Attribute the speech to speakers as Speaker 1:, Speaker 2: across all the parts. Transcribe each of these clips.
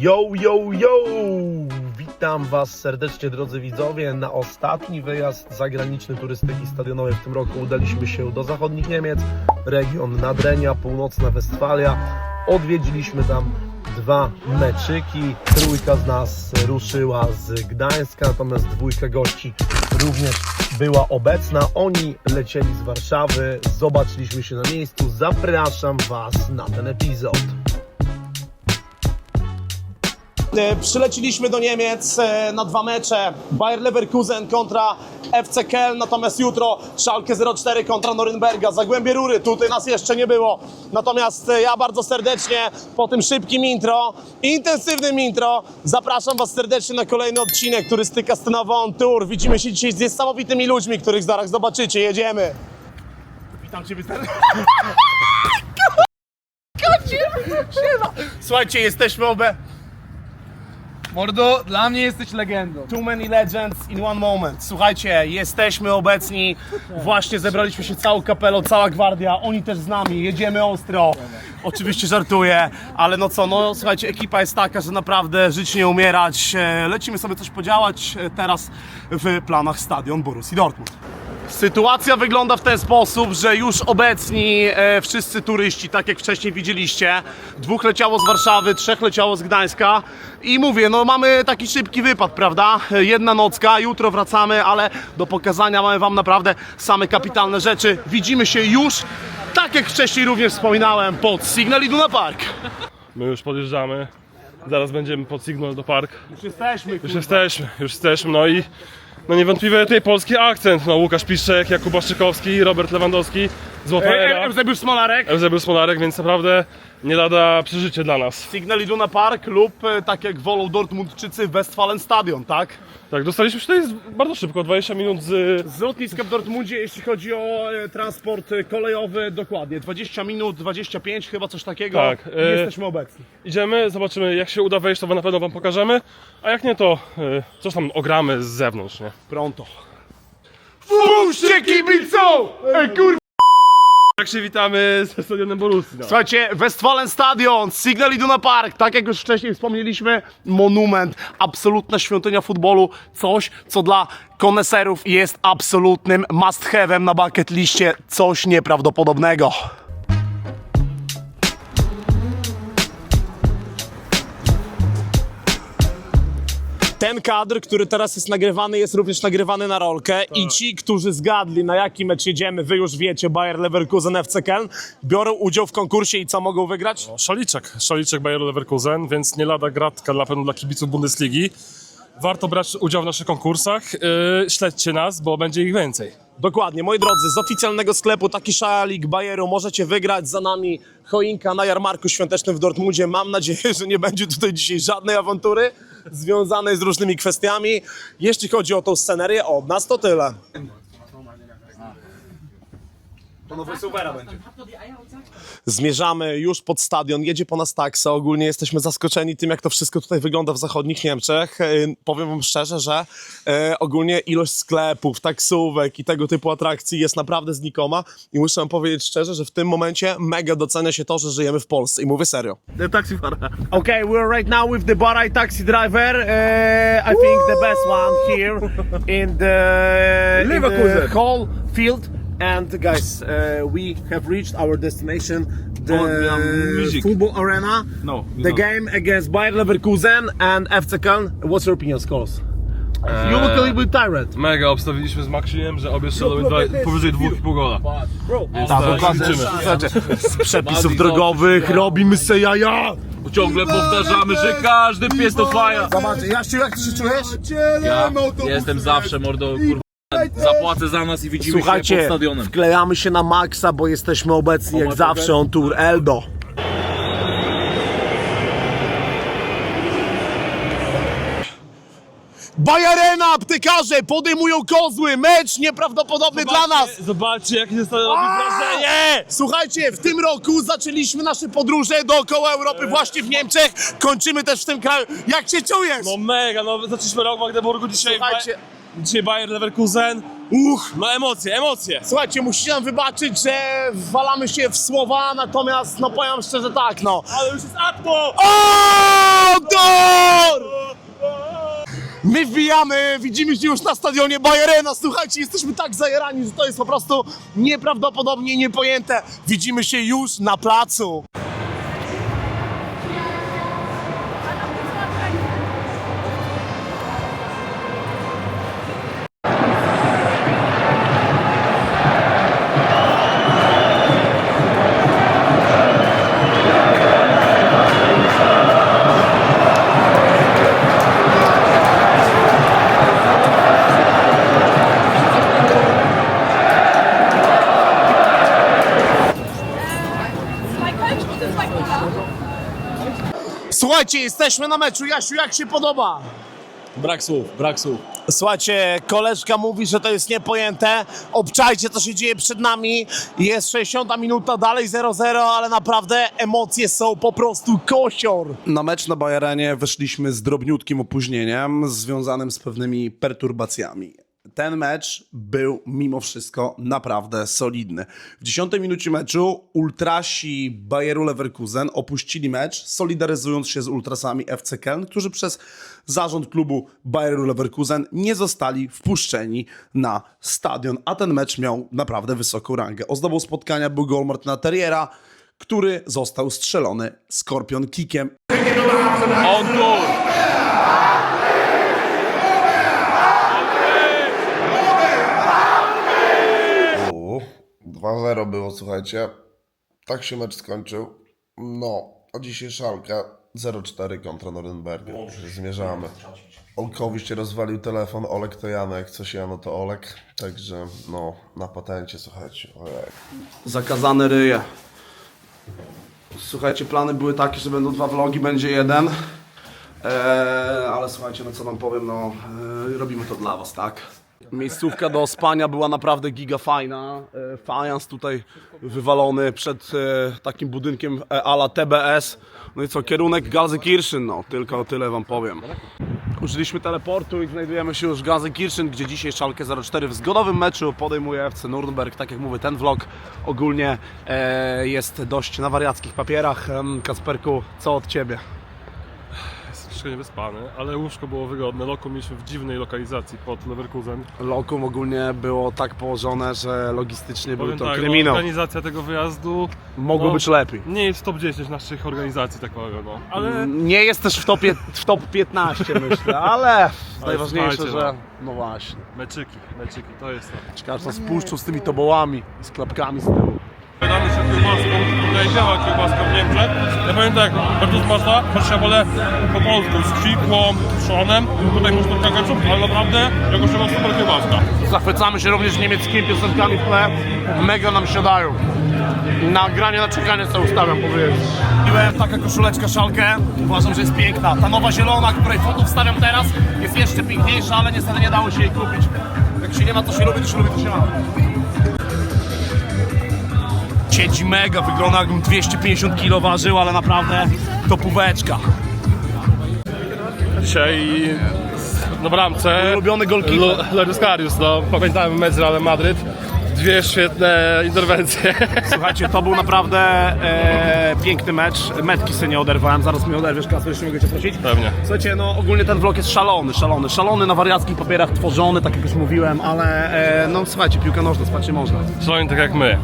Speaker 1: Yo, yo, yo! Witam Was serdecznie, drodzy widzowie, na ostatni wyjazd zagraniczny turystyki stadionowej w tym roku. Udaliśmy się do zachodnich Niemiec, region Nadrenia, północna Westfalia. Odwiedziliśmy tam dwa meczyki. Trójka z nas ruszyła z Gdańska, natomiast dwójka gości również była obecna. Oni lecieli z Warszawy, zobaczyliśmy się na miejscu. Zapraszam Was na ten epizod.
Speaker 2: E, Przyleciliśmy do Niemiec e, na dwa mecze. Bayer Leverkusen kontra FC Köln, natomiast jutro Schalke 04 kontra Norymberga. Zagłębie Rury, tutaj nas jeszcze nie było. Natomiast e, ja bardzo serdecznie po tym szybkim intro, intensywnym intro, zapraszam Was serdecznie na kolejny odcinek Turystyka Scenowa on Tour. Widzimy się dzisiaj z niesamowitymi ludźmi, których zaraz zobaczycie. Jedziemy. Witam Cię serdecznie. Słuchajcie, jesteśmy obe...
Speaker 3: Mordo, dla mnie jesteś legendą.
Speaker 2: Too many legends in one moment. Słuchajcie, jesteśmy obecni. Właśnie zebraliśmy się całą kapelą, cała gwardia. Oni też z nami. Jedziemy ostro. Oczywiście żartuję, ale no co, no słuchajcie, ekipa jest taka, że naprawdę żyć nie umierać. E, Lecimy sobie coś podziałać e, teraz w planach stadion Borussii Dortmund. Sytuacja wygląda w ten sposób, że już obecni e, wszyscy turyści, tak jak wcześniej widzieliście, dwóch leciało z Warszawy, trzech leciało z Gdańska i mówię, no mamy taki szybki wypad, prawda? Jedna nocka, jutro wracamy, ale do pokazania mamy Wam naprawdę same kapitalne rzeczy. Widzimy się już, tak jak wcześniej również wspominałem, pod Signal Iduna Park.
Speaker 4: My już podjeżdżamy. Zaraz będziemy pod Signal do Park.
Speaker 2: Już jesteśmy,
Speaker 4: Już jesteśmy, już jesteśmy. No i no niewątpliwie tutaj polski akcent. No Łukasz Piszczek, Jakub Błaszczykowski, Robert Lewandowski, Złota Era,
Speaker 2: Eusebiusz Smolarek.
Speaker 4: Eusebio Smolarek, więc naprawdę nie lada przeżycie dla nas.
Speaker 2: Signal Iduna Park lub, e, tak jak wolą Dortmundczycy, Westfalen Stadion, tak?
Speaker 4: Tak, dostaliśmy się tutaj z- bardzo szybko, 20 minut z...
Speaker 2: Z lotniska w Dortmundzie, jeśli chodzi o e, transport e, kolejowy, dokładnie 20 minut, 25 chyba coś takiego.
Speaker 4: Tak,
Speaker 2: I
Speaker 4: e,
Speaker 2: jesteśmy obecni.
Speaker 4: Idziemy, zobaczymy jak się uda wejść, to na pewno wam pokażemy. A jak nie, to y, coś tam ogramy z zewnątrz, nie?
Speaker 2: Pronto. Puśćcie kibicą! Ej, kur...
Speaker 4: Tak się witamy ze stadionem Borussii. No.
Speaker 2: Słuchajcie, Westfalen Stadion, Signal Iduna Park, tak jak już wcześniej wspomnieliśmy, monument, absolutna świątynia futbolu, coś, co dla koneserów jest absolutnym must have'em na bucket liście, coś nieprawdopodobnego. Ten kadr, który teraz jest nagrywany, jest również nagrywany na rolkę i ci, którzy zgadli, na jaki mecz jedziemy, wy już wiecie, Bayer Leverkusen, FC Köln, biorą udział w konkursie i co mogą wygrać?
Speaker 4: Szaliczek, szaliczek Bayer Leverkusen, więc nie lada gratka na pewno dla kibiców Bundesligi. Warto brać udział w naszych konkursach. Yy, śledźcie nas, bo będzie ich więcej.
Speaker 2: Dokładnie, moi drodzy, z oficjalnego sklepu taki szalik Bayeru możecie wygrać za nami choinka na jarmarku świątecznym w Dortmundzie. Mam nadzieję, że nie będzie tutaj dzisiaj żadnej awantury związanej z różnymi kwestiami. Jeśli chodzi o tą scenerię, od nas to tyle. Zmierzamy już pod stadion, jedzie po nas taksa. Ogólnie jesteśmy zaskoczeni tym, jak to wszystko tutaj wygląda w zachodnich Niemczech. E, powiem wam szczerze, że e, ogólnie ilość sklepów, taksówek i tego typu atrakcji jest naprawdę znikoma. I muszę wam powiedzieć szczerze, że w tym momencie mega docenia się to, że żyjemy w Polsce. I mówię serio.
Speaker 3: The taxi fara.
Speaker 2: Okay, we're right now with the Barai taxi driver. Uh, I think the best one here in the, in the
Speaker 3: Leverkusen.
Speaker 2: whole field. And guys, uh, we have reached our destination, the
Speaker 3: Oh, music.
Speaker 2: football arena.
Speaker 3: No,
Speaker 2: The
Speaker 3: no.
Speaker 2: game against Bayer Leverkusen and FC Köln. What's your opinion, scores?
Speaker 3: Eee,
Speaker 2: You look a little bit tired.
Speaker 4: Mega obstawiliśmy z Maxiem, że obie strzelą powyżej 2,5 gola. Więc
Speaker 2: Tak,
Speaker 4: liczymy.
Speaker 2: Słuchajcie, z przepisów drogowych robimy se jaja.
Speaker 5: Ciągle powtarzamy, że każdy pies to faja.
Speaker 2: Zobaczcie, Jasiu, jak ty się czujesz?
Speaker 5: Ja jestem zawsze mordo, kurwa. Zapłacę za nas i widzimy się pod
Speaker 2: Słuchajcie,
Speaker 5: stadionem.
Speaker 2: wklejamy się na maksa, bo jesteśmy obecni jak zawsze on tour Eldo. Bajarena, aptekarze podejmują kozły, mecz nieprawdopodobny dla nas.
Speaker 4: Zobaczcie, jakie jest to robi wrażenie!
Speaker 2: Nie! Słuchajcie, w tym roku zaczęliśmy nasze podróże dookoła Europy właśnie w Niemczech. Kończymy też w tym kraju. Jak się czujesz?
Speaker 4: No mega, no zaczęliśmy rok w Magdeburgu, dzisiaj,
Speaker 2: Słuchajcie,
Speaker 4: Dzisiaj Bayer Leverkusen. Uch, no emocje, emocje.
Speaker 2: Słuchajcie, musicie nam wybaczyć, że walamy się w słowa, natomiast no powiem szczerze tak, no.
Speaker 4: Ale już jest atmo!
Speaker 2: Odor! My wbijamy, widzimy się już na stadionie Bayerena. Słuchajcie, jesteśmy tak zajerani, że to jest po prostu nieprawdopodobnie niepojęte. Widzimy się już na placu. Jesteśmy na meczu. Jasiu, jak się podoba?
Speaker 5: Brak słów, brak słów.
Speaker 2: Słuchajcie, koleżka mówi, że to jest niepojęte. Obczajcie, co się dzieje przed nami. Jest 60 minuta, dalej 0-0, ale naprawdę emocje są po prostu kosior.
Speaker 1: Na mecz na Bayerenie weszliśmy z drobniutkim opóźnieniem związanym z pewnymi perturbacjami. Ten mecz był mimo wszystko naprawdę solidny. W 10 minucie meczu ultrasi Bayeru Leverkusen opuścili mecz, solidaryzując się z ultrasami FC Köln, którzy przez zarząd klubu Bayeru Leverkusen nie zostali wpuszczeni na stadion, a ten mecz miał naprawdę wysoką rangę. Ozdobą spotkania był gol Martina Terriera, który został strzelony Skorpion Kickiem
Speaker 5: On goal!
Speaker 6: 2-0 było, słuchajcie. Tak się mecz skończył. No, a dzisiaj szalka 0-4 kontra Norymberga. Zmierzamy. Olkowi się rozwalił telefon, Olek to Janek, coś Jano to Olek. Także, no, na patencie, słuchajcie. Ojej.
Speaker 1: zakazane ryje. Słuchajcie, plany były takie, że będą dwa vlogi, będzie jeden. Eee, ale słuchajcie, no co wam powiem, no e, robimy to dla was, tak? Miejscówka do spania była naprawdę giga fajna. E, fajans tutaj wywalony przed e, takim budynkiem e, ala TBS. No i co, kierunek Gelsenkirchen, no tylko tyle wam powiem. Użyliśmy teleportu i znajdujemy się już w Gelsenkirchen, gdzie dzisiaj Schalke 04 w zgodowym meczu podejmuje FC Nürnberg. Tak jak mówię, ten vlog ogólnie jest dość na wariackich papierach. Kasperku, co od Ciebie?
Speaker 4: Troszkę niewyspany, ale łóżko było wygodne. Loko mieliśmy w dziwnej lokalizacji pod Leverkusen.
Speaker 1: Lokum ogólnie było tak położone, że logistycznie był
Speaker 4: Powiem
Speaker 1: to
Speaker 4: tak, no,
Speaker 1: kryminał.
Speaker 4: organizacja tego wyjazdu
Speaker 1: Mogło
Speaker 4: no,
Speaker 1: być lepiej.
Speaker 4: nie jest w top 10 naszych organizacji, tak powiem, no. Ale
Speaker 1: Nie jest też w, topie, w top 15 myślę, ale najważniejsze, że no właśnie.
Speaker 4: meczyki, meczyki, to jest to.
Speaker 1: Każdy spuszczą z tymi tobołami i z klapkami z tyłu.
Speaker 4: Damy się kiełbaską, tutaj działa kiełbaska w Niemczech. Ja powiem tak, bardzo smaczna, choć ja wolę po polsku, z kwikłą, trzonem. Tutaj można kakaczup, ale naprawdę jakościowa super kiełbaska.
Speaker 2: Zachwycamy się również niemieckimi piosenkami w tle. Mega nam siadają. Nagranie na czekanie sobie ustawiam, powiedzieć. Kupiłem taka koszuleczka szalkę. Uważam, że jest piękna. Ta nowa zielona, której foto wstawiam teraz, jest jeszcze piękniejsza, ale niestety nie dało się jej kupić. Jak się nie ma, co się lubi, to się lubi, to się ma. Siedzi mega, wygląda jakbym 250 kg ważył, ale naprawdę topóweczka.
Speaker 4: Dzisiaj na bramce
Speaker 2: Ulubiony golkiper.
Speaker 4: Lo- Loris Karius, no pamiętamy mecz z Realem Madryt. Dwie świetne interwencje.
Speaker 2: Słuchajcie, to był naprawdę e, piękny mecz. Metki sobie nie oderwałem, zaraz mi oderwiesz, Kasper, jeszcze mogę cię prosić?
Speaker 4: Pewnie.
Speaker 2: Słuchajcie, no ogólnie ten vlog jest szalony, szalony, szalony na wariackich papierach tworzony, tak jak już mówiłem, ale e, no słuchajcie, piłka nożna, spać nie można.
Speaker 4: Szalony tak jak my.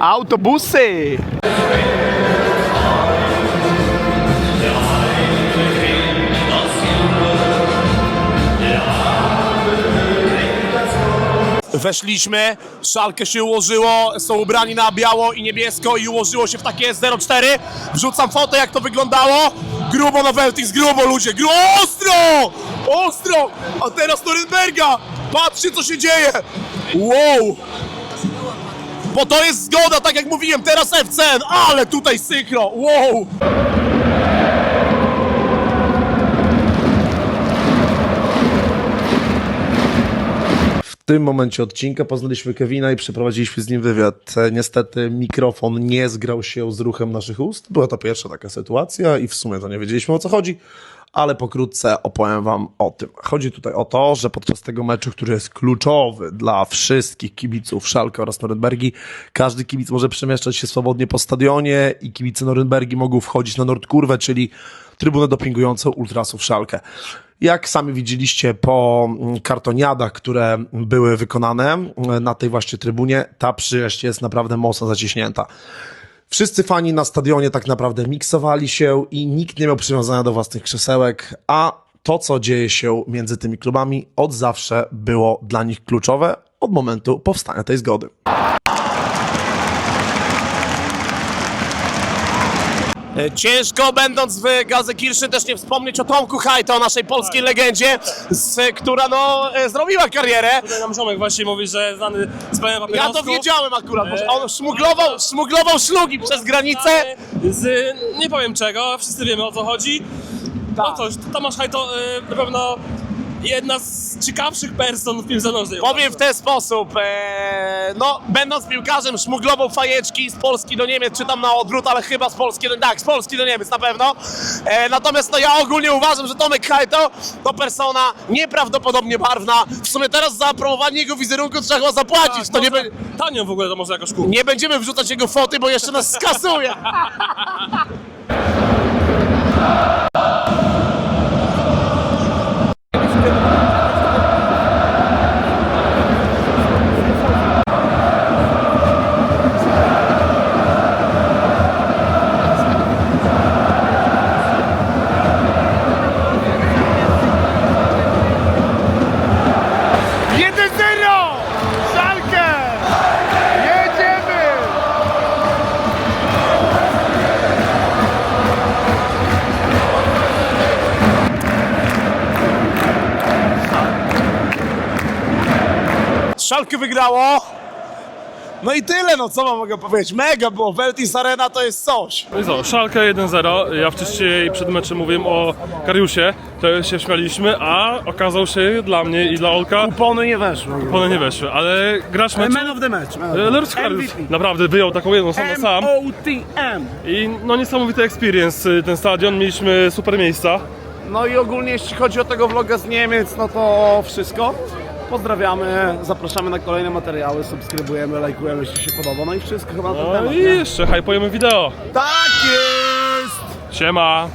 Speaker 2: Autobusy! Weszliśmy, szalkę się ułożyło, są ubrani na biało i niebiesko i ułożyło się w takie 0,4. Wrzucam fotę, jak to wyglądało. Grubo na Weltix, grubo ludzie, grubo, ostro! Ostro! A teraz Norymberga! Patrzcie, co się dzieje! Wow! Bo to jest zgoda, tak jak mówiłem, teraz FCN, ale tutaj synchro, wow!
Speaker 1: W tym momencie odcinka poznaliśmy Kevina i przeprowadziliśmy z nim wywiad. E, Niestety mikrofon nie zgrał się z ruchem naszych ust. Była to pierwsza taka sytuacja i w sumie to nie wiedzieliśmy o co chodzi, ale pokrótce opowiem wam o tym. Chodzi tutaj o to, że podczas tego meczu, który jest kluczowy dla wszystkich kibiców Szalka oraz Norymbergi, każdy kibic może przemieszczać się swobodnie po stadionie i kibice Norymbergi mogą wchodzić na Nordkurwę, czyli trybunę dopingującą Ultrasów Szalkę. Jak sami widzieliście po kartoniadach, które były wykonane na tej właśnie trybunie, ta przyjaźń jest naprawdę mocno zaciśnięta. Wszyscy fani na stadionie tak naprawdę miksowali się i nikt nie miał przywiązania do własnych krzesełek, a to, co dzieje się między tymi klubami, od zawsze było dla nich kluczowe od momentu powstania tej zgody.
Speaker 2: Ciężko będąc w Gazekirszy też nie wspomnieć o Tomku Hajto, o naszej polskiej legendzie, z, która no e, zrobiła karierę.
Speaker 4: Tutaj nam ziomek właśnie mówi, że znany z panią
Speaker 2: Ja to wiedziałem akurat, bo on szmuglował, szmuglował szlugi przez granicę.
Speaker 4: Z, nie powiem czego, wszyscy wiemy o co chodzi. No coś, Tomasz Hajto y, na pewno jedna z ciekawszych person w piłce nożnej.
Speaker 2: Powiem w ten sposób, e, no będąc piłkarzem szmuglował fajeczki z Polski do Niemiec, czy tam na odwrót, ale chyba z Polski do, tak, z Polski do Niemiec na pewno. E, natomiast no ja ogólnie uważam, że Tomek Hajto to persona nieprawdopodobnie barwna. W sumie teraz za promowanie jego wizerunku trzeba chyba zapłacić, to nie, be,
Speaker 4: Tanio w ogóle to może jakoś kupić.
Speaker 2: nie będziemy wrzucać jego foty, bo jeszcze nas skasuje. Szalkę wygrało. No i tyle, no co mam mogę powiedzieć. Mega było, Veltis Arena to jest coś.
Speaker 4: No i co, Szalkę 1-0. Ja wcześniej przed meczem mówiłem o Kariusie, to się śmialiśmy, a okazał się dla mnie i dla Olka,
Speaker 2: Kupony nie weszły.
Speaker 4: one nie weszły, ale gracz meczu,
Speaker 2: Man of the match. Man of the
Speaker 4: e, Kariusz naprawdę wyjął taką jedną samą sam.
Speaker 2: M-O-T-M.
Speaker 4: I no niesamowity experience y, ten stadion, mieliśmy super miejsca.
Speaker 2: No i ogólnie jeśli chodzi o tego vloga z Niemiec, no to wszystko. Pozdrawiamy, zapraszamy na kolejne materiały, subskrybujemy, lajkujemy, jeśli się podoba. No i wszystko chyba na ten
Speaker 4: No
Speaker 2: temat.
Speaker 4: i
Speaker 2: nie?
Speaker 4: jeszcze hypujemy wideo.
Speaker 2: Tak jest!
Speaker 4: Siema!